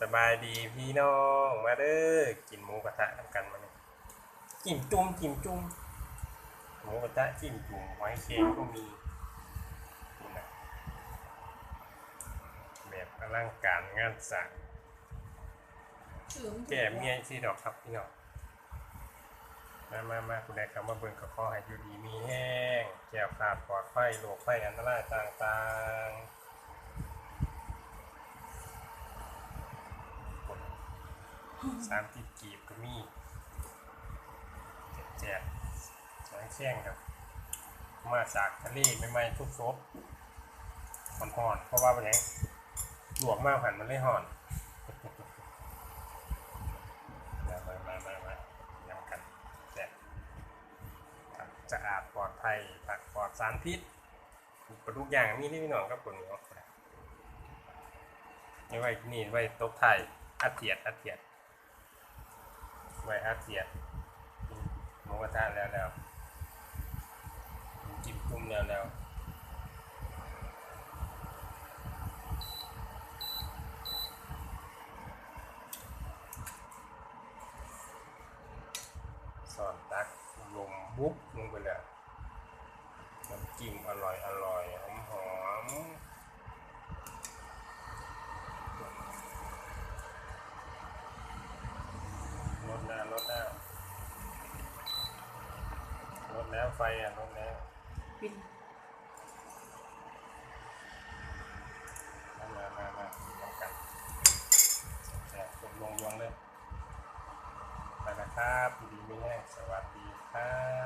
สบายดีพี่น้องมาเด้อกินหมูกระทะทำกันมาเนี่ยจิ้มจุ่มจิ้มจุ่มหมูกระทะจิ้มจุ่มไว้เค้กก็มีนี่นะแบบอลังการงานสั่งแก่เมียสิดอกครับพี่น้องมามามาคุณได้คำว่าเบิ่งกับข้อให้อยู่ดีมีแห้งแก้วขาดปลอดไฟโรคไฟอันตรายต่าง สามติดกีบก็มีแจกๆสายแข้งครับ มาจากทะเลใหม่ๆทุกซดห่อนๆเพราะว่าเป็นไงหลวกมากหันมันเลยห่อนมามามามามายังกันแจกครับจะอาดปลอดภัยผักปลอดสารพิษปลาทุกอย่างมีที่พี่น้องกับคนเอาไปนี่ไว้นี่ไว้โต๊ะไทยอัดเทียดอัดเทียด ไว้อาเซียนหมูกระทะแล้วแล้วจิ้มจุ่มแล้วแล้วสอนตักลมบุ๊บลงไปแล้วน้ำจิ้มอร่อยอร่อย ไฟอะลงแล้ววินมามามามาลองกันแสบลงลงวงเลยไปนะครับดีไม่แน่สวัสดีครับ